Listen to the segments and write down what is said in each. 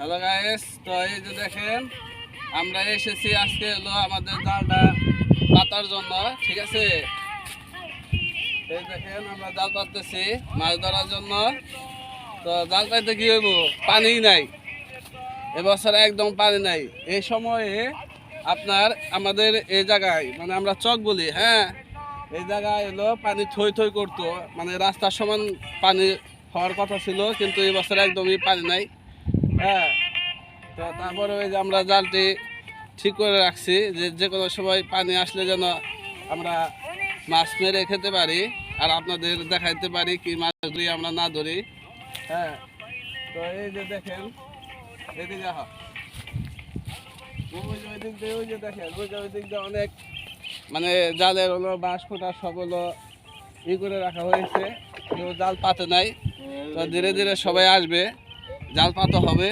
Hello guys তো এই যে দেখেন, আমরা এসেছি আজকে হলো আমাদের জালটা পাতার জন্য, ঠিক আছে? এই দেখেন, আমরা জাল পাততেছি, মাছ ধরার জন্য। তো জাল পাইতে কি হইব? পানি নাই। এবছর একদম পানি নাই। এই সময়ে আপনার আমাদের এই জায়গায় মানে আমরা চক বলি হ্যাঁ? এই জায়গায় এলো পানি থই থই করতো। মানে রাস্তার সমান পানি হওয়ার কথা ছিল, কিন্তু এই বছর একদমই পানি নাই। হ্যাঁ। তো তারপরে ওই যে আমরা জালটি ঠিক করে রাখছি যে যে কোনো সময় পানি আসলে যেন আমরা মাছ মেরে খেতে পারি আর আপনাদের দেখাইতে পারি কি মাছ ধরি আমরা না ধরি। হ্যাঁ। তো এই যে দেখেন, এদিকে ওই যে ওই দিয়ে, ওই যে দেখেন দিক দিয়ে অনেক মানে জালের হলো, বাঁশ ফোটা সব ই করে রাখা হয়েছে। কেউ জাল পাতে নাই। তো ধীরে ধীরে সবাই আসবে। জাল পাতা হবে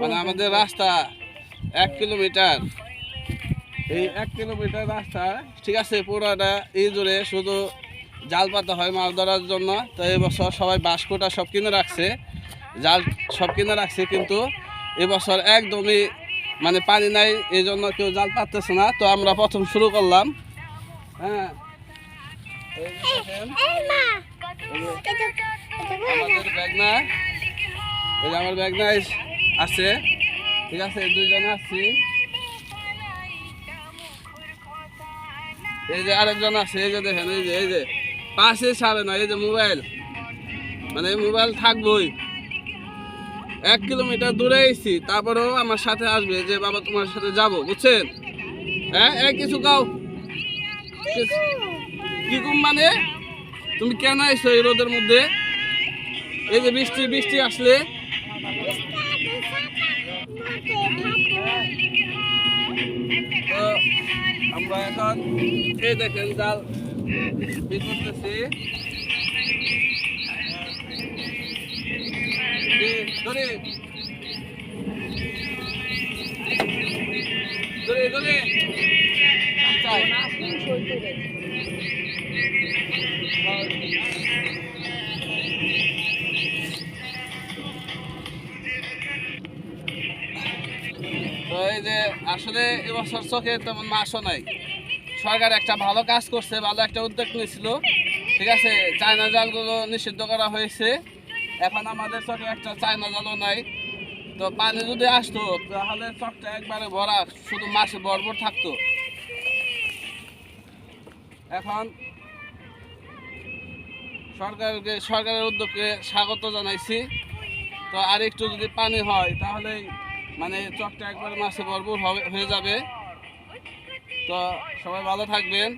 মানে আমাদের রাস্তা এক কিলোমিটার। এই এক কিলোমিটার রাস্তা ঠিক আছে পুরোটা এই জুড়ে শুধু জাল পাতা হয় মাছ ধরার জন্য। তো এবছর বছর সবাই বাঁশকোটা সব কিনে রাখছে জাল সব কিনে রাখছে কিন্তু এবছর একদমই মানে পানি নাই এই জন্য কেউ জাল পাততেছে না। তো আমরা প্রথম শুরু করলাম। হ্যাঁ। এই এই যে আমার ব্যাগ নাই আছে। ঠিক আছে, দুইজন আসছি এই যে আরেকজন আছে, এই যে দেখেন, এই যে এই যে। পাশে ছাড়ে না, এই যে মোবাইল। মানে মোবাইল থাকবই। এক কিলোমিটার দূরে এসেছি তারপরেও আমার সাথে আসবে যে, বাবা, তোমার সাথে যাব। বুঝছেন? হ্যাঁ এই কিছু কাও কি কম মানে? তুমি কেন আইছো এই রোদের মধ্যে? এই যে বৃষ্টি বৃষ্টি আসলে। তো আমরা এখন এই দেখেন জাল এই, ধরে। ধরে ধরে। এই যে আসলে এবছর চোখে তেমন মাছও নাই। সরকার একটা ভালো কাজ করছে, ভালো একটা উদ্যোগ নিয়েছিল। ঠিক আছে, চায়না জালগুলো নিষিদ্ধ করা হয়েছে। এখন আমাদের চোখে একটা চায়না জালও নাই। তো পানি যদি আসতো, তাহলে চকটা একবারে ভরা, শুধু মাছে ভরপুর থাকতো। এখন সরকারকে, সরকারের উদ্যোগকে স্বাগত জানাইছি। তো আর একটু যদি পানি হয় তাহলে মানে চকটা একবার মাসে ভরপুর হবে হয়ে যাবে। তো সবাই ভালো থাকবেন।